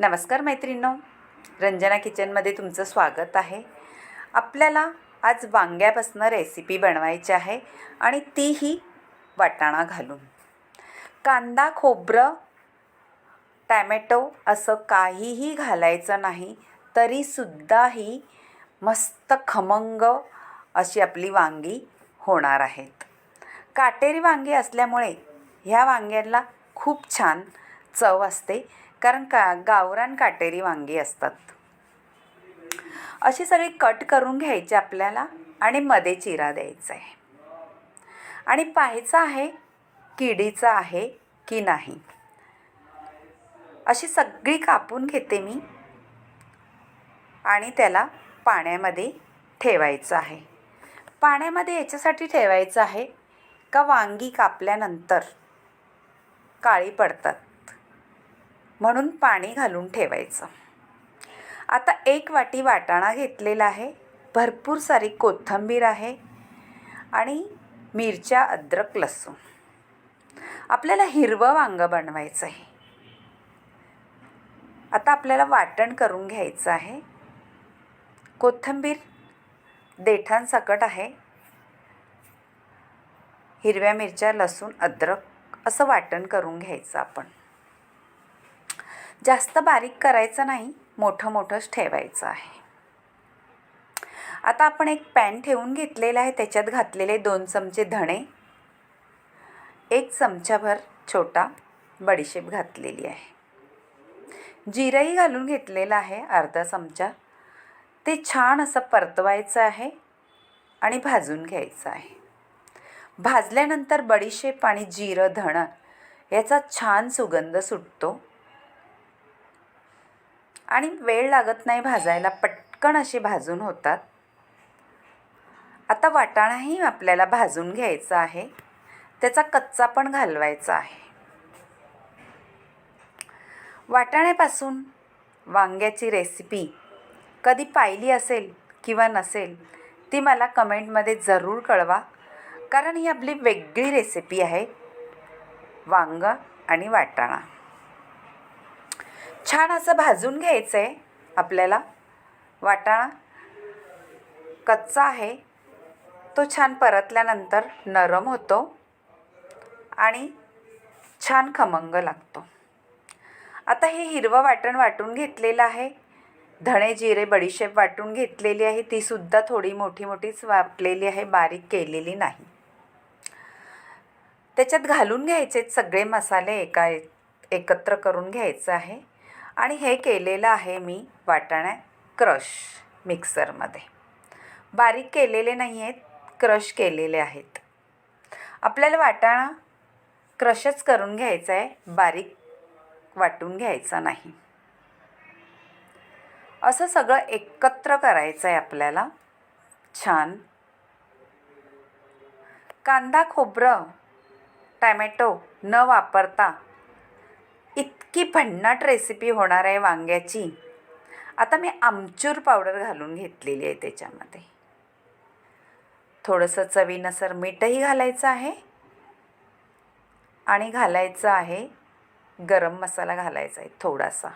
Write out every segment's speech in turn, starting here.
नमस्कार मैत्रिणींनो. रंजना किचनमध्ये तुमचं स्वागत आहे. आपल्याला आज वांग्यापासून रेसिपी बनवायची आहे आणि तीही वाटाणा घालून. कांदा खोबरं टॅमॅटो असं काहीही घालायचं नाही तरीसुद्धा ही मस्त खमंग अशी आपली वांगी होणार आहेत. काटेरी वांगी असल्यामुळे ह्या वांग्यांना खूप छान चव असते. कारण का गावरान काटेरी वांगी असतात. अशी सगळी कट करून घ्यायची आपल्याला आणि मध्ये चिरा द्यायचा आहे. आणि पाहायचं आहे किडीचा आहे की नाही. अशी सगळी कापून घेते मी आणि त्याला पाण्यामध्ये ठेवायचं आहे. पाण्यामध्ये याच्यासाठी ठेवायचं आहे का वांगी कापल्यानंतर काळी पडतात. म्हणून पाणी घालून ठेवायचं. आता एक वाटी वाटाणा घेतलेला आहे. भरपूर सारी कोथिंबीर आहे आणि मिरच्या अद्रक लसूण. आपल्याला हिरवं वांगं बनवायचं आहे. आता आपल्याला वाटण करून घ्यायचं आहे. कोथिंबीर देठांसकट आहे. हिरव्या मिरच्या लसूण अद्रक असं वाटण करून घ्यायचं आपण. जास्त बारीक करायचं नाही मोठं मोठंच ठेवायचं आहे. आता आपण एक पॅन ठेवून घेतलेला आहे त्याच्यात घातलेले दोन चमचे धणे एक चमचाभर छोटा बडीशेप घातलेली आहे. जिरंही घालून घेतलेलं आहे अर्धा चमचा. ते छान असं परतवायचं आहे आणि भाजून घ्यायचं आहे. भाजल्यानंतर बडीशेप आणि जिरं धणं याचा छान सुगंध सुटतो. आणि वेळ लागत नाही भाजायला पटकन असे भाजून होतात. आता वाटाणाही आपल्याला भाजून घ्यायचा आहे. त्याचा कच्चा पण घालवायचा आहे. वाटाण्यापासून वांग्याची रेसिपी कधी पाहिली असेल किंवा नसेल ती मला कमेंटमध्ये जरूर कळवा. कारण ही आपली वेगळी रेसिपी आहे वांग आणि वाटाणा. छान असं भाजून घ्यायचं आहे आपल्याला. वाटाणा कच्चा आहे. तो छान परतल्यानंतर नरम होतो आणि छान खमंग लागतो. आता हे हिरवं वाटण वाटून घेतलेलं आहे. धणे जिरे बडीशेप वाटून घेतलेली आहे. तीसुद्धा थोडी मोठी मोठीच वाटलेली आहे. बारीक केलेली नाही. त्याच्यात घालून घ्यायचे सगळे मसाले एका एकत्र करून घ्यायचं आहे. आणि हे केलेलं आहे मी वाटाणा क्रश मिक्सरमध्ये. बारीक केलेले नाही आहेत क्रश केलेले आहेत. आपल्याला वाटाणा क्रशच करून घ्यायचा आहे बारीक वाटून घ्यायचा नाही. असं सगळं एकत्र करायचं आहे आपल्याला. छान. कांदा खोबरं टॅमॅटो न वापरता की भन्नाट रेसिपी होणार आहे वांग्याची. आता मी आमचूर पावडर घालून घेतलेली आहे त्याच्यामध्ये. थोडंसं चवीनुसार मीठही घालायचं आहे. आणि घालायचं आहे गरम मसाला घालायचा आहे थोडासा.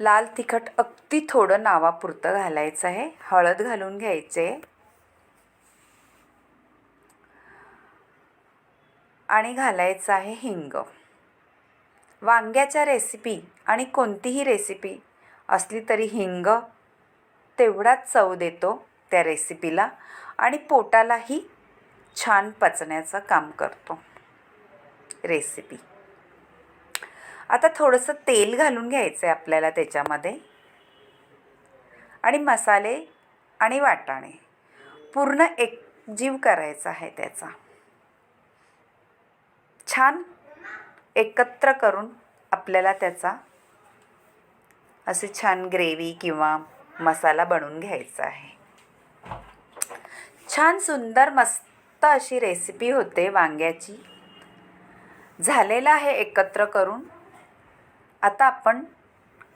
लाल तिखट अगदी थोडं नावापुरतं घालायचं आहे. हळद घालून घ्यायचे. आणि घालायचं आहे हिंग. वांग्याच्या रेसिपी आणि कोणतीही रेसिपी असली तरी हिंग तेवढाच चव देतो त्या रेसिपीला आणि पोटालाही छान पचण्याचं काम करतो. रेसिपी आता थोडंसं तेल घालून घ्यायचं आहे आपल्याला त्याच्यामध्ये. आणि मसाले आणि वाटाणे. पूर्ण एकजीव करायचा आहे त्याचा. छान एकत्र करून आपल्याला त्याचा असे छान ग्रेव्ही किंवा मसाला बनवून घ्यायचा आहे. छान सुंदर मस्त अशी रेसिपी होते वांग्याची. झालेलं आहे एकत्र करून. आता आपण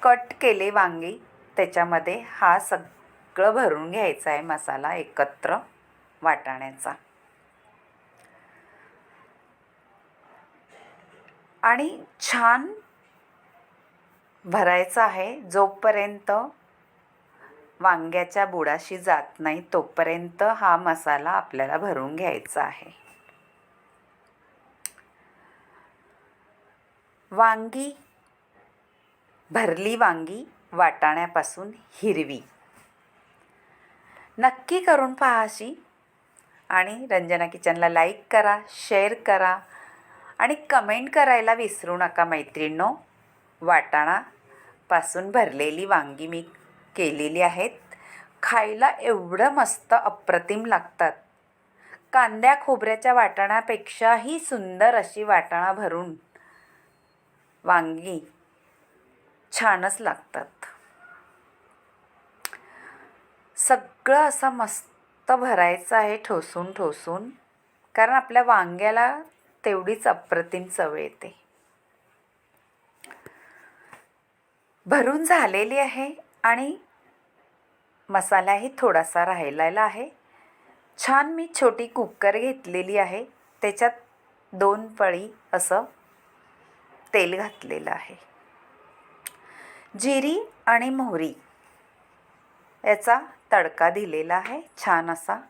कट केले वांगी. त्याच्यामध्ये हा सगळं भरून घ्यायचा आहे मसाला एकत्र वाटाण्याचा. आणि छान भरायचं आहे जोपर्यंत वांग्याच्या बुडाशी जात नाही तोपर्यंत हा मसाला आपल्याला भरून घ्यायचा आहे. वांगी भरली वांगी वाटाण्यापासून हिरवी. नक्की करून पहा अशी. आणि रंजना किचनला लाईक करा शेअर करा. आणि कमेंट करायला विसरू नका मैत्रिणींनो. वाटाणापासून भरलेली वांगी मी केलेली आहेत. खायला एवढं मस्त अप्रतिम लागतात. कांद्या खोबऱ्याच्या वाटाण्यापेक्षाही सुंदर अशी वाटाणा भरून वांगी छानच लागतात. सगळं असं मस्त भरायचं आहे ठोसून ठोसून. कारण आपल्या वांग्याला तेवढीच अप्रतिम चव येते. भरून झालेली आहे आणि मसालाही थोडासा राहिलेला आहे. छान मी छोटी कुकर घेतलेली आहे. त्याच्यात दोन पळी असं तेल घातलेलं आहे. जिरी आणि मोहरी याचा तडका दिलेला आहे छान असा.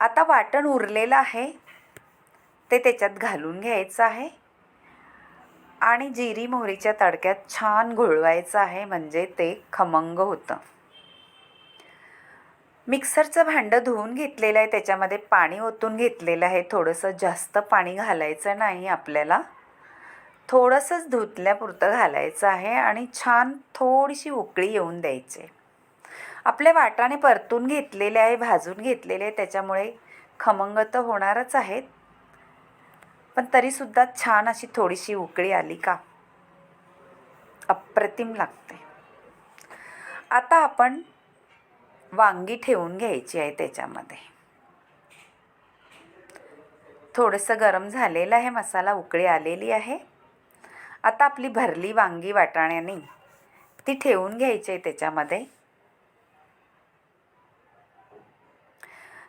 आता वाटण उरलेलं आहे. ते त्याच्यात घालून घ्यायचं आहे. आणि जिरी मोहरीच्या तडक्यात छान घोळवायचं आहे म्हणजे ते खमंग होतं. मिक्सरचं भांडं धुवून घेतलेलं आहे त्याच्यामध्ये पाणी ओतून घेतलेलं आहे. थोडंसं जास्त पाणी घालायचं नाही आपल्याला. थोडंसंच धुतल्यापुरतं घालायचं आहे आणि छान थोडीशी उकळी येऊन द्यायची. आपले वाटाणे परतून घेतलेले आहे भाजून घेतलेले आहे त्याच्यामुळे खमंग तर होणारच आहेत. पण तरीसुद्धा छान अशी थोडीशी उकळी आली का? अप्रतिम लागते. आता आपण वांगी ठेवून घ्यायची आहे त्याच्यामध्ये. थोडंसं गरम झालेलं आहे मसाला उकळी आलेली आहे. आता आपली भरली वांगी वाटाण्याने ती ठेवून घ्यायची आहे त्याच्यामध्ये.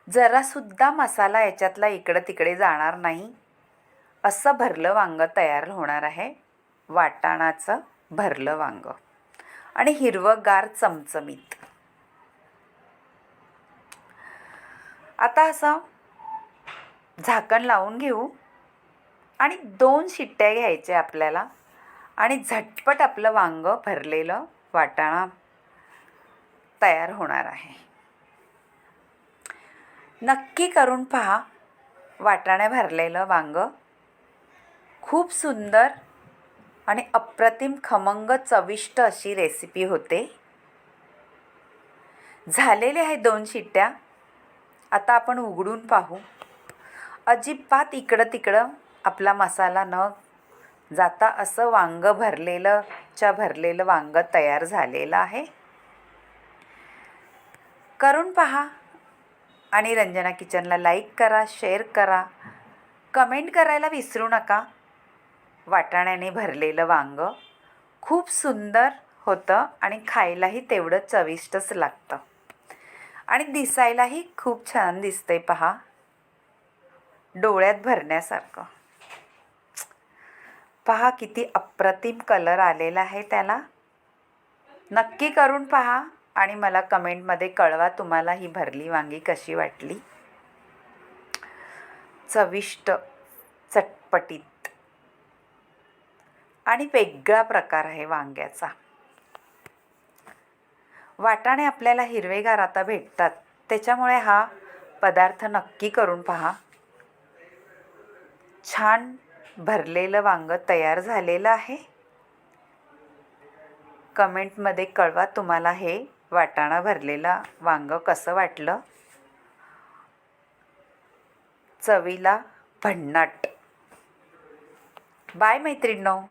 जरासुद्धा मसाला याच्यातला इकडं तिकडे जाणार नाही. असं भरलं वांगं तयार होणार आहे. वाटाणाचं भरलं वांगं. आणि हिरवंगार चमचमीत. आता असं झाकण लावून घेऊ. आणि दोन शिट्ट्या घ्यायच्या आपल्याला. आणि झटपट आपलं वांगं भरलेलं वाटाणा तयार होणार आहे. नक्की करून पहा. वाटाणे भरलेलं वांगं खूप सुंदर आणि अप्रतिम खमंग चविष्ट अशी रेसिपी होते. झालेले आहे दोन शिट्ट्या आता आपण उघडून पाहू. अजिबात इकडं तिकडं आपला मसाला न जाता असं वांगं भरलेलं च्या भरलेलं वांगं तयार झालेलं आहे. करून पहा आणि रंजना किचनला लाईक करा शेअर करा. कमेंट करायला विसरू नका. वाटाण्याने भरलेलं वांगं. खूप सुंदर होतं आणि खायलाही तेवढं चविष्टच लागतं. आणि दिसायलाही खूप छान दिसतंय पहा. डोळ्यात भरण्यासारखं. पहा किती अप्रतिम कलर आलेला आहे त्याला. नक्की करून पहा आणि मला कमेंटमध्ये कळवा तुम्हाला ही भरली वांगी कशी वाटली. चविष्ट चटपटीत. आणि वेगळा प्रकार आहे वांग्याचा. वाटाणे आपल्याला हिरवेगार आता भेटतात. त्याच्यामुळे हा पदार्थ नक्की करून पहा. छान भरलेलं वांगं तयार झालेलं आहे. कमेंटमध्ये कळवा तुम्हाला हे वाटाणा भरलेला वांगं कसं वाटलं. चवीला भन्नाट. बाय मैत्रिणींनो.